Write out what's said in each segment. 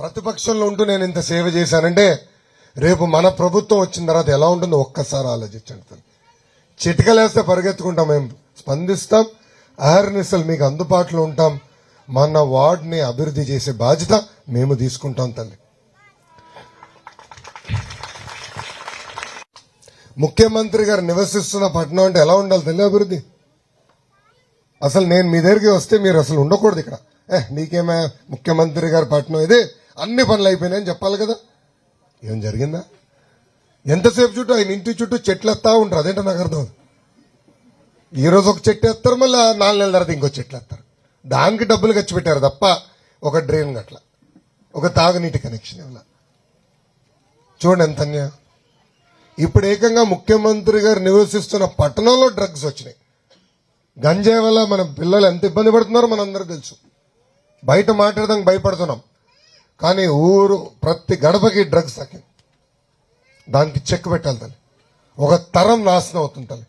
ప్రతిపక్షంలో ఉంటూ నేను ఇంత సేవ చేశానంటే రేపు మన ప్రభుత్వం వచ్చిన తర్వాత ఎలా ఉంటుందో ఒక్కసారి ఆలోచించండి తల్లి. చిటికలేస్తే పరిగెత్తుకుంటాం మేము. స్పందిస్తాం. అహర్నిశలు మీకు అందుబాటులో ఉంటాం. మన వార్డ్ని అభివృద్ధి చేసే బాధ్యత మేము తీసుకుంటాం తల్లి. ముఖ్యమంత్రి గారు నివసిస్తున్న పట్టణం అంటే ఎలా ఉండాలి తల్లి అభివృద్ధి? అసలు నేను మీ దగ్గరికి వస్తే మీరు అసలు ఉండకూడదు ఇక్కడ. ఏ నీకేమే ముఖ్యమంత్రి గారి పట్టణం ఇది? అన్ని పనులు అయిపోయినాయని చెప్పాలి కదా. ఏం జరిగిందా? ఎంతసేపు చుట్టూ ఆయన ఇంటి చుట్టూ చెట్లు ఎత్తా ఉంటారు. అదేంటో నాకు అర్థం ఈరోజు ఒక చెట్టు ఎత్తారు మళ్ళీ నాలుగు నెలల తర్వాత ఇంకో చెట్లు ఎత్తారు దానికి డబ్బులు ఖర్చు పెట్టారు తప్ప ఒక డ్రైన్ గట్ల ఒక తాగునీటి కనెక్షన్ ఇవ్వాల. చూడండి ఎంత అన్యాయం. ఇప్పుడు ఏకంగా ముఖ్యమంత్రి గారు నివసిస్తున్న పట్టణంలో డ్రగ్స్ వచ్చినాయి. గంజాయి వల్ల మన పిల్లలు ఎంత ఇబ్బంది పడుతున్నారో మనందరూ తెలుసు. బయట మాట్లాడదానికి భయపడుతున్నాం. కానీ ఊరు ప్రతి గడపకి డ్రగ్స్ తగ్గింది దానికి చెక్ పెట్టాలి తల్లి. ఒక తరం నాశనం అవుతుంది తల్లి.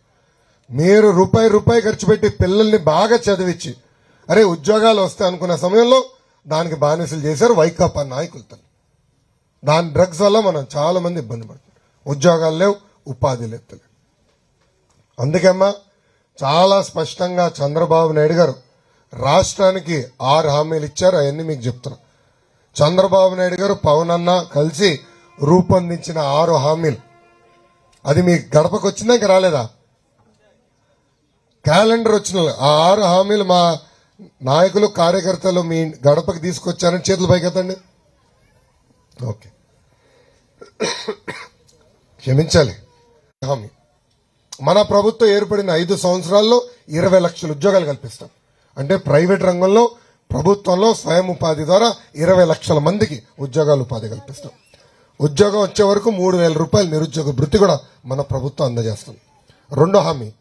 మీరు రూపాయి రూపాయి ఖర్చు పెట్టి పిల్లల్ని బాగా చదివించి అరే ఉద్యోగాలు వస్తాయి అనుకున్న సమయంలో దానికి బానిసలు చేశారు వైకాపా నాయకులు తల్లి. దాని డ్రగ్స్ వల్ల మనం చాలా మంది ఇబ్బంది పడుతున్నాం. ఉద్యోగాలు లేవు ఉపాధి లేవు తల్లి. అందుకమ్మా చాలా స్పష్టంగా చంద్రబాబు నాయుడు గారు రాష్ట్రానికి ఆరు హామీలు ఇచ్చారు అవన్నీ మీకు చెప్తున్నాను చంద్రబాబు నాయుడు గారు పవన్ అన్న కలిసి రూపొందించిన ఆరు హామీలు. అది మీ గడపకు వచ్చిందా ఇంకా రాలేదా? క్యాలెండర్ వచ్చిన ఆ ఆరు హామీలు మా నాయకులు కార్యకర్తలు మీ గడపకి తీసుకొచ్చారని చేతులు పైకెత్తండి. ఓకే. క్షమించాలి. హామీ. మన ప్రభుత్వం ఏర్పడిన ఐదు సంవత్సరాల్లో ఇరవై లక్షల ఉద్యోగాలు కల్పిస్తాం. అంటే ప్రైవేట్ రంగంలో ప్రభుత్వంలో స్వయం ఉపాధి ద్వారా ఇరవై లక్షల మందికి ఉద్యోగాలు ఉపాధి కల్పిస్తాం. ఉద్యోగం వచ్చే వరకు మూడు వేల రూపాయల నిరుద్యోగ వృత్తి కూడా మన ప్రభుత్వం అందజేస్తుంది. రెండో హామీ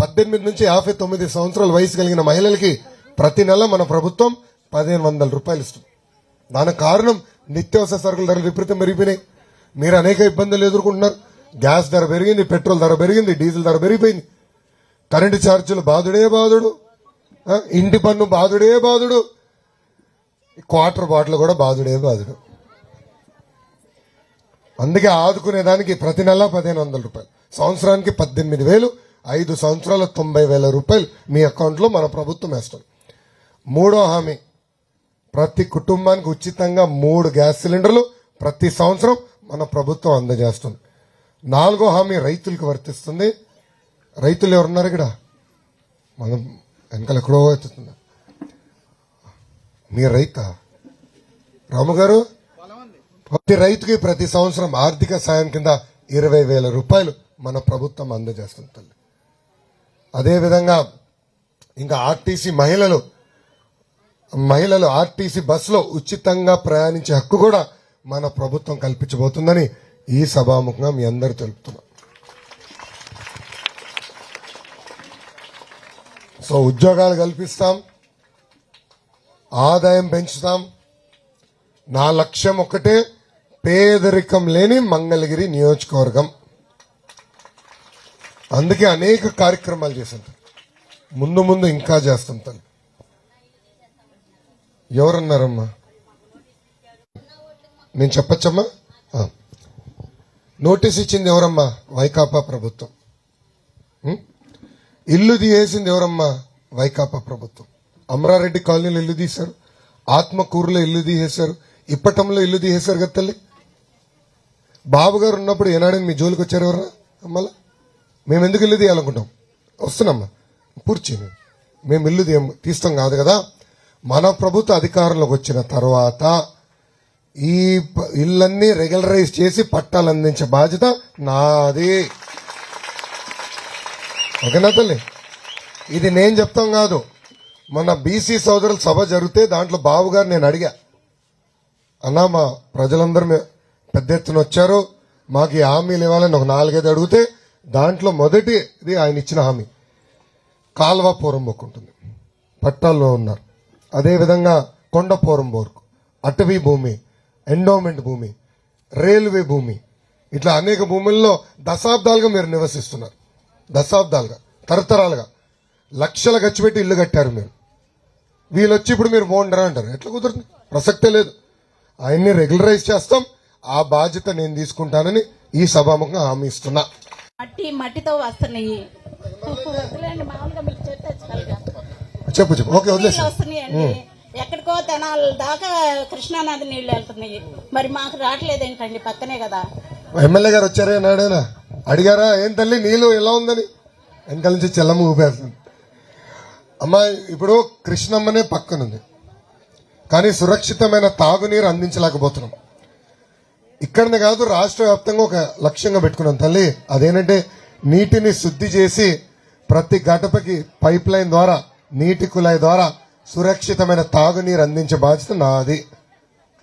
పద్దెనిమిది నుంచి యాభై తొమ్మిది సంవత్సరాల వయసు కలిగిన మహిళలకి ప్రతి నెల మన ప్రభుత్వం పదిహేను వందల రూపాయలు ఇస్తుంది. దానికి కారణం నిత్యావసర సరుకుల ధరలు విపరీతం పెరిగిపోయినాయి. మీరు అనేక ఇబ్బందులు ఎదుర్కొంటున్నారు. గ్యాస్ ధర పెరిగింది పెట్రోల్ ధర పెరిగింది డీజిల్ ధర పెరిగిపోయింది. కరెంటు ఛార్జీలు బాధుడే బాధుడు. ఇంటి పన్ను బాధుడే బాధుడు. క్వార్టర్ బాటిల్ కూడా బాధుడే బాధుడు. అందుకే ఆదుకునేదానికి ప్రతి నెల పదిహేను వందల రూపాయలు. సంవత్సరానికి పద్దెనిమిది వేలు ఐదు సంవత్సరాల తొంభై వేల రూపాయలు మీ అకౌంట్లో మన ప్రభుత్వం వేస్తుంది. మూడో హామీ ప్రతి కుటుంబానికి ఉచితంగా మూడు గ్యాస్ సిలిండర్లు ప్రతి సంవత్సరం మన ప్రభుత్వం అందజేస్తుంది. నాలుగో హామీ రైతులకు వర్తిస్తుంది. రైతులు ఎవరున్నారు ఇక్కడ? మనం వెనకాల ఎక్కడో ఎత్తుతున్నారు మీ రైతా? రాముగారు ప్రతి రైతుకి ప్రతి సంవత్సరం ఆర్థిక సాయం కింద ఇరవై వేల రూపాయలు మన ప్రభుత్వం అందజేస్తుంది తల్లి. అదేవిధంగా ఇంకా ఆర్టీసీ మహిళలు మహిళలు ఆర్టీసీ బస్సులో ఉచితంగా ప్రయాణించే హక్కు కూడా మన ప్రభుత్వం కల్పించబోతుందని ఈ సభాముఖంగా మీ అందరూ తెలుపుతున్నాం సో ఉద్యోగాలు కల్పిస్తాం ఆదాయం పెంచుతాం. నా లక్ష్యం ఒకటే పేదరికం లేని మంగళగిరి నియోజకవర్గం. అందుకే అనేక కార్యక్రమాలు చేశాను. ముందు ముందు ఇంకా చేస్తాం తను. ఎవరన్నారమ్మా? నేను చెప్పచ్చమ్మా? నోటీస్ ఇచ్చింది ఎవరమ్మా? వైకాపా ప్రభుత్వం. ఇల్లు తీసేసింది ఎవరమ్మా? వైకాపా ప్రభుత్వం. అమరారెడ్డి కాలనీలో ఇల్లు తీశారు. ఆత్మకూరులో ఇల్లు తీసేశారు. ఇప్పటంలో ఇల్లు తీసేశారు కదా తల్లి. బాబు గారు ఉన్నప్పుడు ఏనాడని మీ జోలికి వచ్చారు ఎవరా అమ్మలా? మేము ఎందుకు ఇల్లు తీయాలనుకుంటాం? వస్తున్నామ్మా. పూర్చి మేము ఇల్లు తీయం తీస్తాం కాదు కదా. మన ప్రభుత్వ అధికారంలోకి వచ్చిన తర్వాత ఈ ప- ఇళ్ళన్నీ రెగ్యులరైజ్ చేసి పట్టాలు అందించే బాధ్యత నాది. ఓకేనా తల్లి? ఇది నేను చెప్తాం కాదు. మొన్న బీసీ సోదరుల సభ జరిగితే దాంట్లో బాబు గారు నేను అడిగా. అన్నా మా ప్రజలందరూ పెద్ద ఎత్తున వచ్చారు. మాకు ఈ హామీలు ఇవ్వాలని ఒక నాలుగైదు అడిగితే దాంట్లో మొదటిది ఆయన ఇచ్చిన హామీ. కాల్వ పోరంబోకు ఉంటుంది. పట్టాల్లో ఉన్నారు. అదేవిధంగా కొండ పోరంబోర్కు అటవీ భూమి ఎండోమెంట్ భూమి రైల్వే భూమి. ఇట్లా అనేక భూముల్లో దశాబ్దాలుగా మీరు నివసిస్తున్నారు. దశాబ్దాలుగా తరతరాలుగా లక్షల ఖర్చు పెట్టి ఇల్లు కట్టారు మీరు. వీళ్ళు వచ్చి ఇప్పుడు మీరు బాగుండరా అంటారు. ఎట్లా కుదురుతుంది? ప్రసక్తే లేదు. ఆయన్ని రెగ్యులరైజ్ చేస్తాం. ఆ బాధ్యత నేను తీసుకుంటానని ఈ సభాముఖంగా హామీ ఇస్తున్నా. మట్టి మట్టితో వస్తున్నాయి. చెప్పు చెప్పు. ఓకే వదిలేసి నీళ్ళు ఎక్కడికో తెనాల దాకా కృష్ణానది నీళ్ళు వెళ్తున్నాయి. మరి మాకు రావట్లేదు ఏంటండి పక్కనే కదా. ఎమ్మెల్యే గారు వచ్చారే నాడేనా? అడిగారా ఏం తల్లి నీళ్ళు ఎలా ఉందని? వెనకాల నుంచి చెల్లమ్మ ఊపేస్తుంది. అమ్మ ఇప్పుడు కృష్ణమ్మనే పక్కనుంది. కానీ సురక్షితమైన తాగునీరు అందించలేకపోతున్నాం. ఇక్కడనే కాదు రాష్ట్ర వ్యాప్తంగా ఒక లక్ష్యంగా పెట్టుకున్నాం. తల్లి అదేంటంటే నీటిని శుద్ధి చేసి ప్రతి గడపకి పైప్ లైన్ ద్వారా నీటి కుళాయి ద్వారా సురక్షితమైన తాగునీరు అందించే బాధ్యత నాది.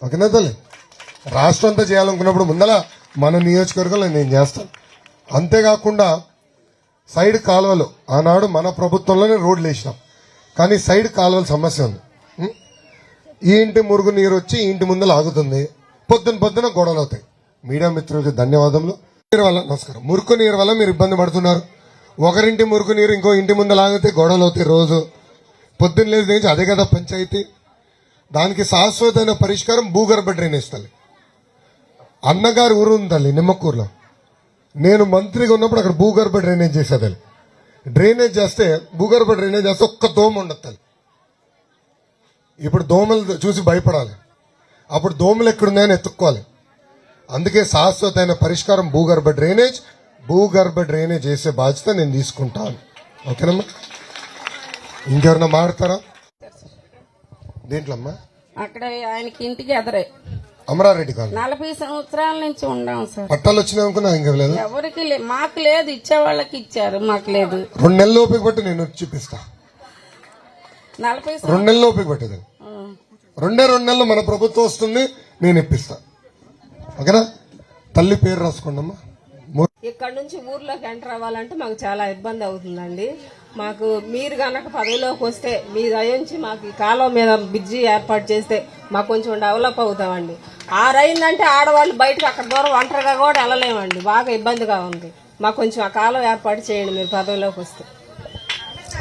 ఓకేనా తల్లి? రాష్ట్రం అంతా చేయాలనుకున్నప్పుడు ముందల మన నియోజకవర్గంలో నేను చేస్తాను. అంతేకాకుండా సైడ్ కాలువలు. ఆనాడు మన ప్రభుత్వంలోనే రోడ్లు వేసినాం. కానీ సైడ్ కాలువల సమస్య ఉంది. ఈ ఇంటి మురుగు నీరు వచ్చి ఇంటి ముందర ఆగుతుంది పొద్దున పొద్దున గొడవలు అవుతాయి. మీడియా మిత్రులకి ధన్యవాదములు. నీరు వల్ల నమస్కారం. మురుకు నీరు వల్ల మీరు ఇబ్బంది పడుతున్నారు. ఒకరింటి మురుకు నీరు ఇంకో ఇంటి ముందర లాగితే గొడవలు అవుతాయి రోజు. పొద్దున్న లేదు నుంచి అదే కదా పంచాయతీ. దానికి శాశ్వతమైన పరిష్కారం భూగర్భ డ్రైనేజ్ తల్లి. అన్నగారు ఊరు ఉంది తల్లి నిమ్మకూరులో. నేను మంత్రిగా ఉన్నప్పుడు అక్కడ భూగర్భ డ్రైనేజ్ చేసేది. డ్రైనేజ్ చేస్తే భూగర్భ డ్రైనేజ్ చేస్తే ఒక్క దోమ ఉండదు తల్లి ఇప్పుడు దోమలు చూసి భయపడాలి. అప్పుడు దోమలు ఎక్కడున్నాయని ఎత్తుక్కోవాలి. అందుకే శాశ్వతమైన పరిష్కారం భూగర్భ డ్రైనేజ్ భూగర్భ డ్రైనేజ్ చేసే బాధ్యత నేను తీసుకుంటాను. ఓకేనమ్మా? ఇంకెవరన్నా మాడతారా దేంట్లో అమ్మా అక్కడ ఆయనకి ఇంటికి ఎదరే అమరారెడ్డి కాదు నలభై సంవత్సరాల నుంచి ఉండాం సార్. పట్టాలు వచ్చినాయి అనుకున్నా ఇంకా లేదు? ఎవరికి మాకు లేదు ఇచ్చే వాళ్ళకి ఇచ్చారు మాకు లేదు. రెండు నెలల ఓపిక పట్టి నేను వచ్చి చూపిస్తా. నలభై రెండు నెలల ఓపిక పట్టేది. రెండే రెండు నెలలు మన ప్రభుత్వం వస్తుంది నేను ఇప్పిస్తా. ఓకేనా? తల్లి పేరు రాసుకోండి అమ్మా ఇక్కడ నుంచి ఊర్లోకి ఎంటర్ అవ్వాలంటే మాకు చాలా ఇబ్బంది అవుతుందండి. మాకు మీరు కనుక పదవిలోకి వస్తే మీ దయించి మాకు ఈ కాలువ మీద బ్రిడ్జి ఏర్పాటు చేస్తే మాకు కొంచెం డెవలప్ అవుతామండి. ఆరైందంటే ఆడవాళ్ళు బయటకు అక్కడ దూరం ఒంటరిగా కూడా వెళ్ళలేమండి. బాగా ఇబ్బందిగా ఉంది. మాకు కొంచెం ఆ కాలం ఏర్పాటు చేయండి మీరు పదవిలోకి వస్తే.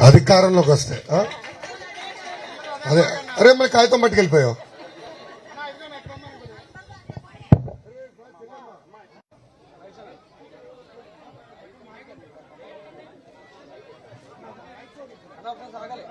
అధికారంలోకి వస్తే అదే అరే మరి కాగితం పట్టుకెళ్ళిపోయావు. ಸಾಗಲ್ಲ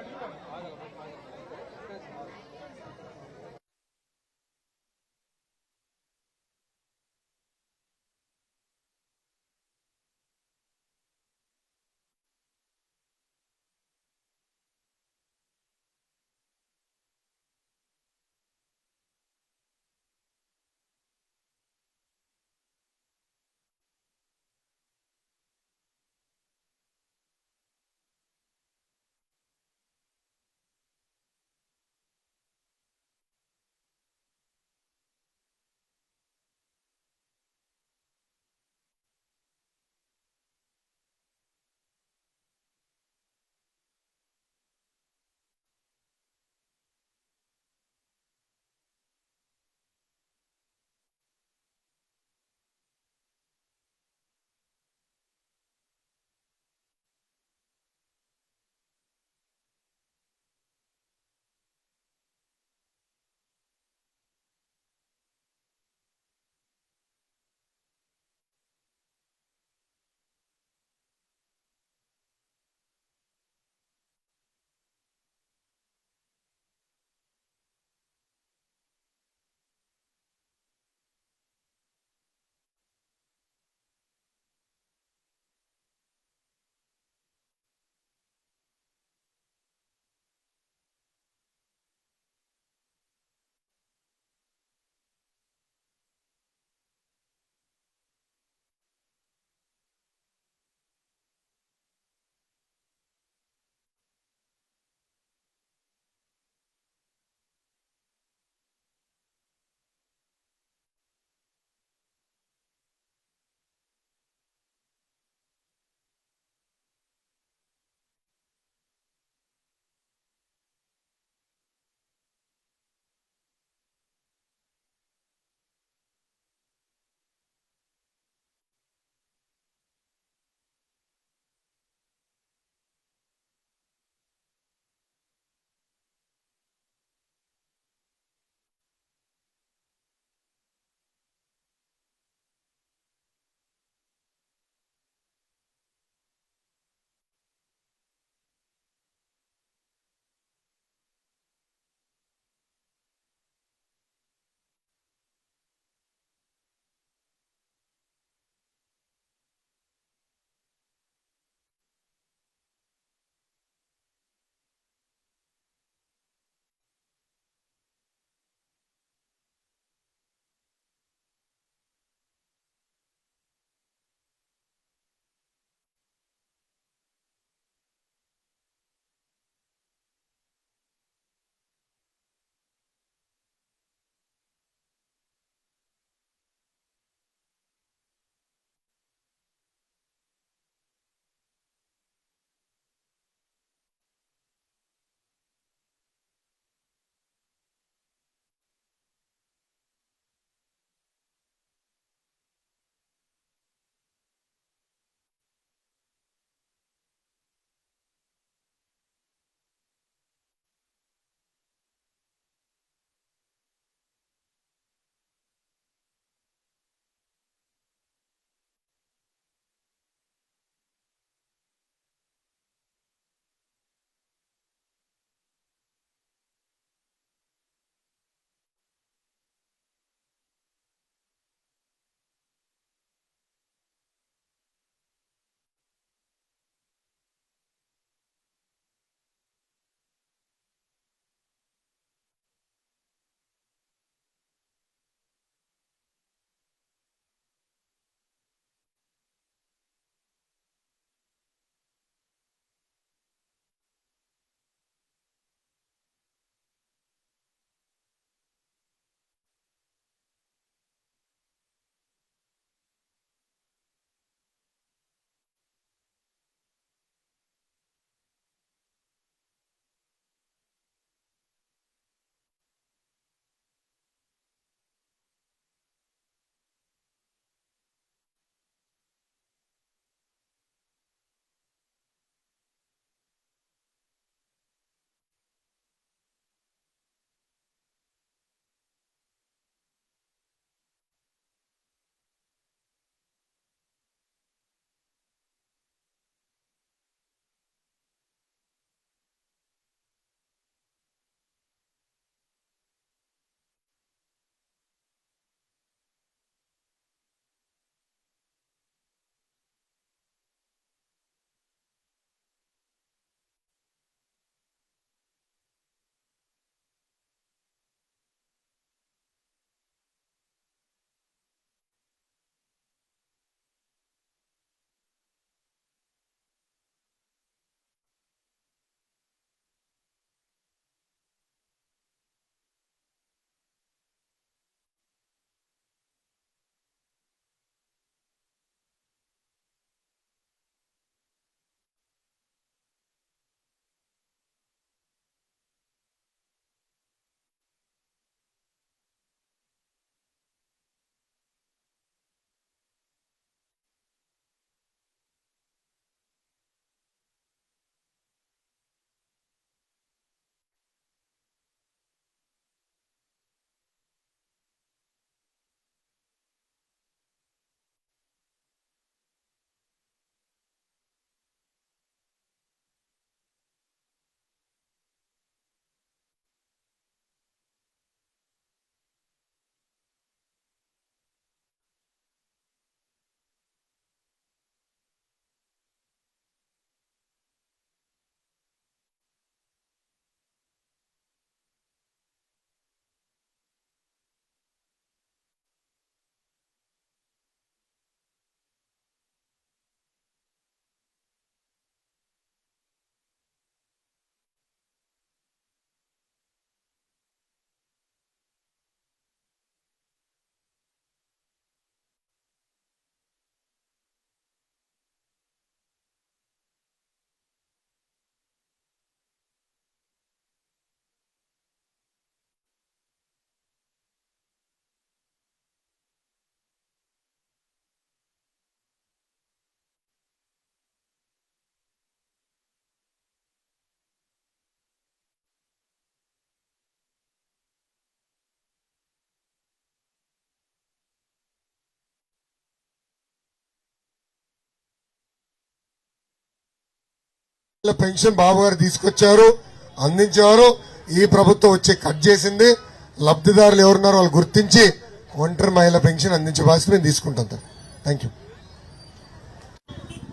పెన్షన్ బాబు గారు తీసుకొచ్చారు అందించారు. ఈ ప్రభుత్వం వచ్చి కట్ చేసింది. లబ్ధిదారులు ఎవరున్నారో వాళ్ళు గుర్తించి ఒంటరి మహిళ పెన్షన్ అందించే బాధ్యత మేము తీసుకుంటాం థ్యాంక్ యూ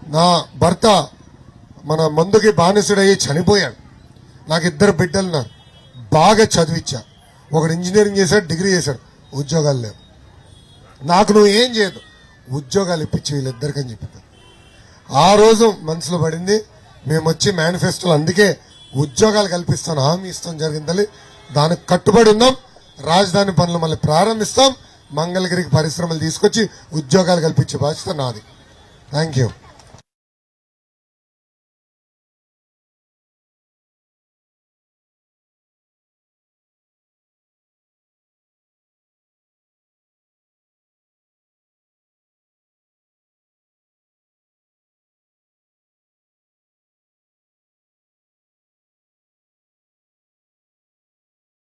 నా భర్త మన మందుకి బానిసుడయ్యి చనిపోయాడు. నాకు ఇద్దరు బిడ్డలు ఉన్నారు. బాగా చదివించా ఒకడు ఇంజనీరింగ్ చేశాడు డిగ్రీ చేశాడు. ఉద్యోగాలు లేవు. నాకు నువ్వు ఏం చేయదు. ఉద్యోగాలు ఇప్పించి వీళ్ళిద్దరికని చెప్పి. ఆ రోజు మనసులో పడింది మేము వచ్చి మేనిఫెస్టోలు అందుకే ఉద్యోగాలు కల్పిస్తాను హామీ ఇస్తాం జరిగిందని దానికి కట్టుబడి ఉన్నాం రాజధాని పనులు మళ్ళీ ప్రారంభిస్తాం. మంగళగిరికి పరిశ్రమలు తీసుకొచ్చి ఉద్యోగాలు కల్పించే బాధ్యత నాది. Thank you